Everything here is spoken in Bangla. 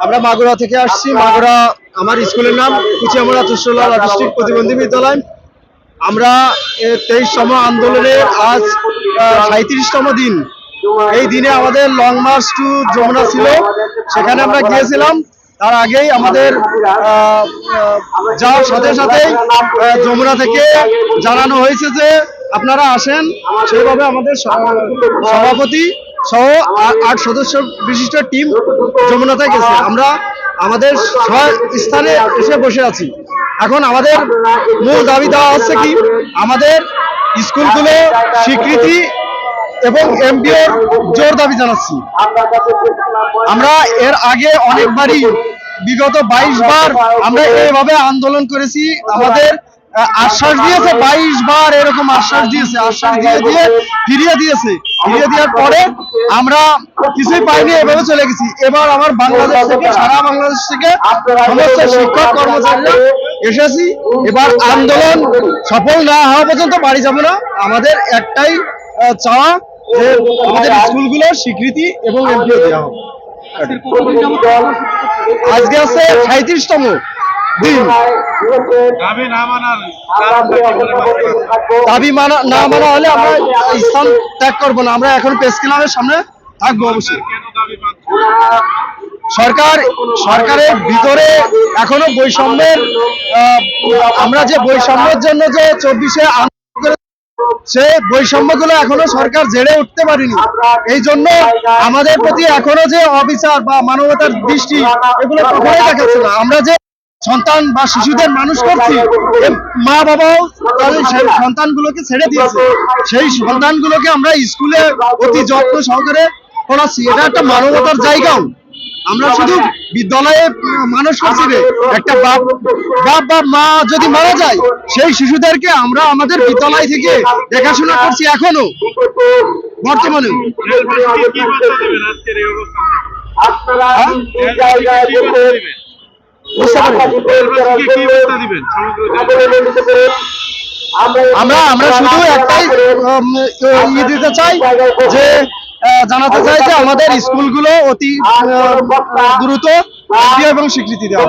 আমরা- মাগুরা থেকে আসছি। মাগুরা আমার স্কুলের নাম কুচিয়ামুড়া চুষ্টলাল ডিস্ট্রিক্ট প্রতিবন্ধী বিদ্যালয়। আমরা তেইশতম আন্দোলনের আজ সাঁত্রিশতম দিন। এই দিনে আমাদের লং মার্চ টু যমুনা ছিল। সেখানে আমরা গিয়েছিলাম। তার আগেই আমাদের যাওয়ার সাথে সাথেই যমুনা থেকে জানানো হয়েছে যে আপনারা আসেন। সেইভাবে আমাদের সভাপতি সহ আট সদস্য বিশিষ্ট টিম যমুনাতে গেছে। আমরা আমাদের স্ব- স্থানে এসে বসে আছি। এখন আমাদের মূল দাবি দেওয়া হচ্ছে কি, আমাদের স্কুলগুলো স্বীকৃতি এবং এমপিওর জোর দাবি জানাচ্ছি। আমরা এর আগে অনেকবারই বিগত বাইশ বার আমরা এইভাবে আন্দোলন করেছি। আমাদের আশ্বাস দিয়েছে, বাইশ বার এরকম আশ্বাস দিয়েছে, আশ্বাস দিয়ে দিয়ে ফিরিয়ে দিয়েছে। ফিরিয়ে দেওয়ার পরে আমরা কিছুই পাইনি, এভাবে চলে গেছি। এবার আমার বাংলাদেশ থেকে, সারা বাংলাদেশ থেকে সমস্ত শিক্ষক, কর্মচারীরা এসেছি। এবার আন্দোলন সফল না হওয়া পর্যন্ত বাড়ি যাব না। আমাদের একটাই চাওয়া যে আমাদের স্কুলগুলো স্বীকৃতি এবং এমপিও দেওয়া হবে আজকে আছে সাঁত্রিশতম দাবি না মানার মনে করেন? দাবি মানা না মানা হলে আমরা স্থান ত্যাগ করব না। আমরা এখন প্রেস ক্লাবের সামনে থাকব অবশ্যই? সরকার সরকারের ভিতরে এখনও বৈষম্যের আমরা যে বৈষম্যের জন্য যে চব্বিশে সে বৈষম্যগুলো এখনও সরকার জেড়ে উঠতে পারেনি। এই জন্য আমাদের প্রতি এখনও যে অবিচার বা মানবতার দৃষ্টি এগুলো কখনোই দেখাচ্ছে না। আমরা যে সন্তান বা শিশুদের মানুষ করছি। মা বাবাও তাদের সেই সন্তানগুলোকে ছেড়ে দিয়েছে। সেই সন্তানগুলোকে আমরা স্কুলে অতি যত্ন সহকারে পড়াচ্ছি। এটা একটা মানবতার জায়গাও। আমরা শুধু বিদ্যালয়ে মানুষ করছি রে। একটা বাপ বাপ বা মা যদি মারা যায় সেই শিশুদেরকে আমরা আমাদের বিদ্যালয় থেকে দেখাশোনা করছি এখনও। বর্তমানে। দেশবাসীকে আমরা আমরা শুধু একটাই ইয়ে দিতে চাই যে জানাতে চাই যে আমাদের স্কুলগুলো অতি দ্রুত এবং স্বীকৃতি দেওয়া